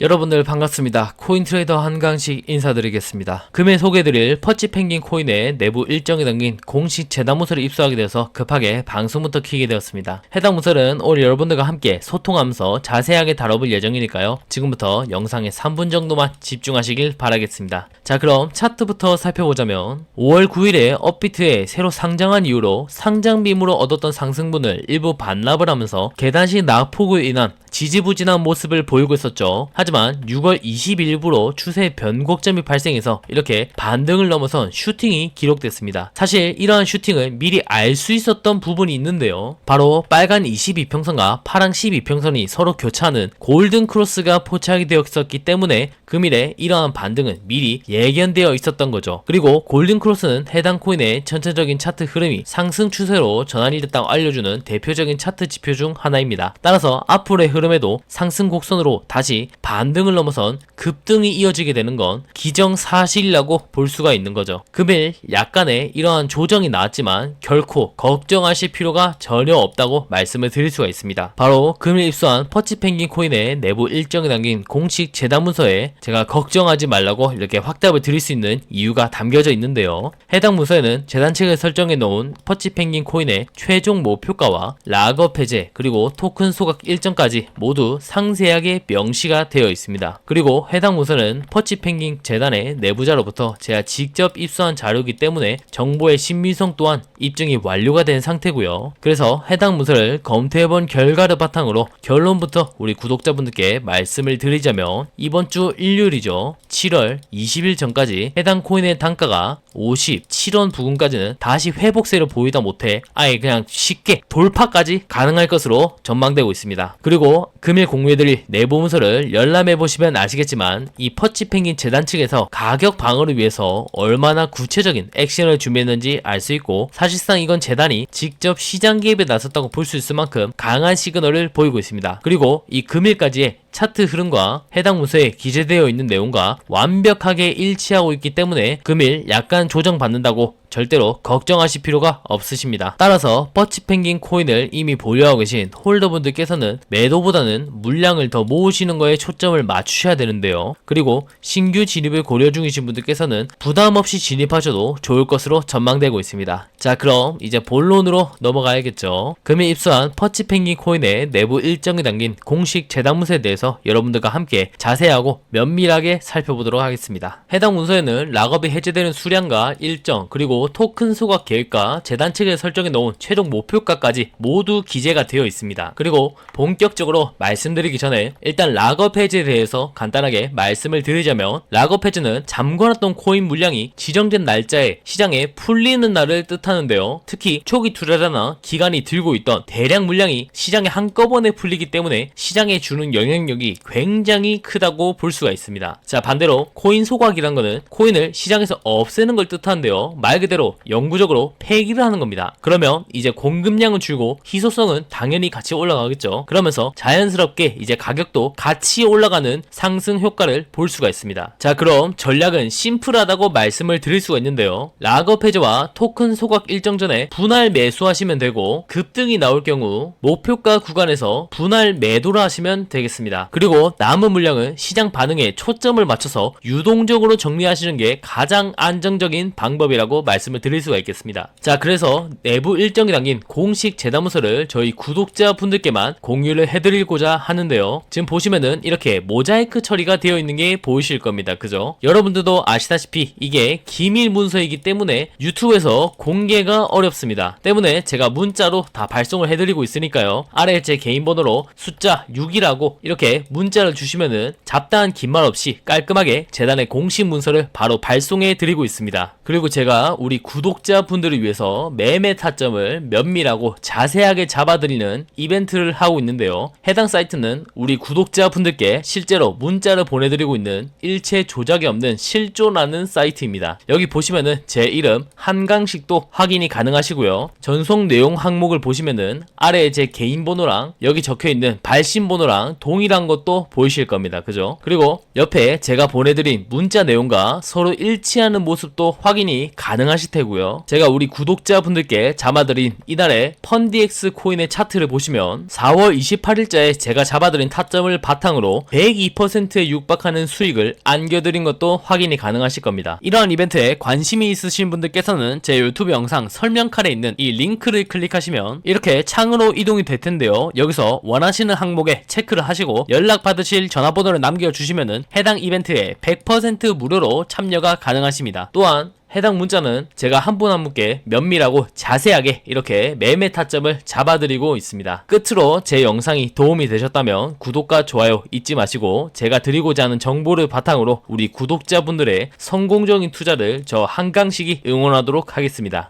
여러분들 반갑습니다. 코인 트레이더 한강식 인사드리겠습니다. 금일 소개해드릴 퍼치 펭귄 코인의 내부 일정이 담긴 공식 재단 문서를 입수하게 되어서 급하게 방송부터 키게 되었습니다. 해당 문서는 오늘 여러분들과 함께 소통하면서 자세하게 다뤄볼 예정이니까요. 지금부터 영상의 3분 정도만 집중하시길 바라겠습니다. 자 그럼 차트부터 살펴보자면 5월 9일에 업비트에 새로 상장한 이후로 상장 빔으로 얻었던 상승분을 일부 반납을 하면서 계단식 낙폭으로 인한 지지부진한 모습을 보이고 있었죠. 하지만 6월 20일부로 추세 변곡점이 발생해서 이렇게 반등을 넘어선 슈팅이 기록됐습니다. 사실 이러한 슈팅을 미리 알 수 있었던 부분이 있는데요. 바로 빨간 22평선과 파랑 12평선이 서로 교차하는 골든 크로스가 포착이 되어 있었기 때문에 금일에 이러한 반등은 미리 예견되어 있었던 거죠. 그리고 골든 크로스는 해당 코인의 전체적인 차트 흐름이 상승 추세로 전환이 됐다고 알려주는 대표적인 차트 지표 중 하나입니다. 따라서 앞으로의 흐름 에도 상승 곡선으로 다시 반등을 넘어선 급등이 이어지게 되는 건 기정사실이라고 볼 수가 있는 거죠. 금일 약간의 이러한 조정이 나왔지만 결코 걱정하실 필요가 전혀 없다고 말씀을 드릴 수가 있습니다. 바로 금일 입수한 퍼치펭귄 코인의 내부 일정이 담긴 공식 재단 문서에 제가 걱정하지 말라고 이렇게 확답을 드릴 수 있는 이유가 담겨져 있는데요. 해당 문서에는 재단 측에 설정해 놓은 퍼치펭귄 코인의 최종 목표가와 락업 해제 그리고 토큰 소각 일정까지 모두 상세하게 명시가 되어 있습니다. 그리고 해당 문서는 퍼치 펭귄 재단의 내부자로부터 제가 직접 입수한 자료이기 때문에 정보의 신빙성 또한 입증이 완료가 된 상태고요. 그래서 해당 문서를 검토해본 결과를 바탕으로 결론부터 우리 구독자분들께 말씀을 드리자면 이번 주 일요일이죠. 7월 20일 전까지 해당 코인의 단가가 57원 부근까지는 다시 회복세를 보이다 못해 아예 그냥 쉽게 돌파까지 가능할 것으로 전망되고 있습니다. 그리고 금일 공유해드릴 내부 문서를 열람해 보시면 아시겠지만 이 퍼치펭귄 재단 측에서 가격 방어를 위해서 얼마나 구체적인 액션을 준비했는지 알 수 있고 사실상 이건 재단이 직접 시장 개입에 나섰다고 볼 수 있을 만큼 강한 시그널을 보이고 있습니다. 그리고 이 금일까지의 차트 흐름과 해당 문서에 기재되어 있는 내용과 완벽하게 일치하고 있기 때문에 금일 약간 조정받는다고 절대로 걱정하실 필요가 없으십니다. 따라서 뻗치펭귄 코인을 이미 보유하고 계신 홀더분들께서는 매도보다는 물량을 더 모으시는 거에 초점을 맞추셔야 되는데요. 그리고 신규 진입을 고려 중이신 분들께서는 부담 없이 진입하셔도 좋을 것으로 전망되고 있습니다. 자, 그럼 이제 본론으로 넘어가야겠죠. 금일 입수한 뻗치펭귄 코인의 내부 일정이 담긴 공식 재단 문서에 대해서 여러분들과 함께 자세하고 면밀하게 살펴보도록 하겠습니다. 해당 문서에는 락업이 해제되는 수량과 일정 그리고 토큰 소각 계획과 재단 측에 설정해 놓은 최종 목표가까지 모두 기재가 되어 있습니다. 그리고 본격적으로 말씀드리기 전에 일단 락업 해제에 대해서 간단하게 말씀을 드리자면 락업 해제는 잠궈놨던 코인 물량이 지정된 날짜에 시장에 풀리는 날을 뜻하는데요. 특히 초기 투자자나 기관이 들고 있던 대량 물량이 시장에 한꺼번에 풀리기 때문에 시장에 주는 영향력이 굉장히 크다고 볼 수가 있습니다. 자 반대로 코인 소각이란 거는 코인을 시장에서 없애는 걸 뜻하는데요. 말 그대로 영구적으로 폐기를 하는 겁니다. 그러면 이제 공급량은 줄고 희소성은 당연히 같이 올라가겠죠. 그러면서 자연스럽게 이제 가격도 같이 올라가는 상승 효과를 볼 수가 있습니다. 자 그럼 전략은 심플하다고 말씀을 드릴 수가 있는데요. 락업 해제와 토큰 소각 일정 전에 분할 매수하시면 되고 급등이 나올 경우 목표가 구간에서 분할 매도를 하시면 되겠습니다. 그리고 남은 물량은 시장 반응에 초점을 맞춰서 유동적으로 정리하시는 게 가장 안정적인 방법이라고 말씀 을 드릴 수가 있겠습니다. 자, 그래서 내부 일정이 담긴 공식 재단문서를 저희 구독자분들께만 공유를 해드리고자 하는데요. 지금 보시면은 이렇게 모자이크 처리가 되어 있는 게 보이실 겁니다. 그죠? 여러분들도 아시다시피 이게 기밀 문서이기 때문에 유튜브에서 공개가 어렵습니다. 때문에 제가 문자로 다 발송을 해드리고 있으니까요. 아래 제 개인 번호로 숫자 6이라고 이렇게 문자를 주시면은 잡다한 긴 말 없이 깔끔하게 재단의 공식 문서를 바로 발송해 드리고 있습니다. 그리고 제가 우리 구독자분들을 위해서 매매 타점을 면밀하고 자세하게 잡아드리는 이벤트를 하고 있는데요. 해당 사이트는 우리 구독자분들께 실제로 문자를 보내드리고 있는 일체 조작이 없는 실존하는 사이트입니다. 여기 보시면은 제 이름 한강식도 확인이 가능하시고요. 전송 내용 항목을 보시면은 아래에 제 개인 번호랑 여기 적혀 있는 발신 번호랑 동일한 것도 보이실 겁니다. 그죠? 그리고 옆에 제가 보내드린 문자 내용과 서로 일치하는 모습도 확인이 가능하실 해시태그고요. 제가 우리 구독자분들께 잡아드린 이날의 펀디엑스 코인의 차트를 보시면 4월 28일자에 제가 잡아드린 타점을 바탕으로 102%에 육박하는 수익을 안겨드린 것도 확인이 가능하실 겁니다. 이러한 이벤트에 관심이 있으신 분들께서는 제 유튜브 영상 설명칸에 있는 이 링크를 클릭하시면 이렇게 창으로 이동이 될 텐데요. 여기서 원하시는 항목에 체크를 하시고 연락 받으실 전화번호를 남겨주시면은 해당 이벤트에 100% 무료로 참여가 가능하십니다. 또한 해당 문자는 제가 한 분 한 분께 면밀하고 자세하게 이렇게 매매 타점을 잡아드리고 있습니다. 끝으로 제 영상이 도움이 되셨다면 구독과 좋아요 잊지 마시고 제가 드리고자 하는 정보를 바탕으로 우리 구독자분들의 성공적인 투자를 저 한강식이 응원하도록 하겠습니다.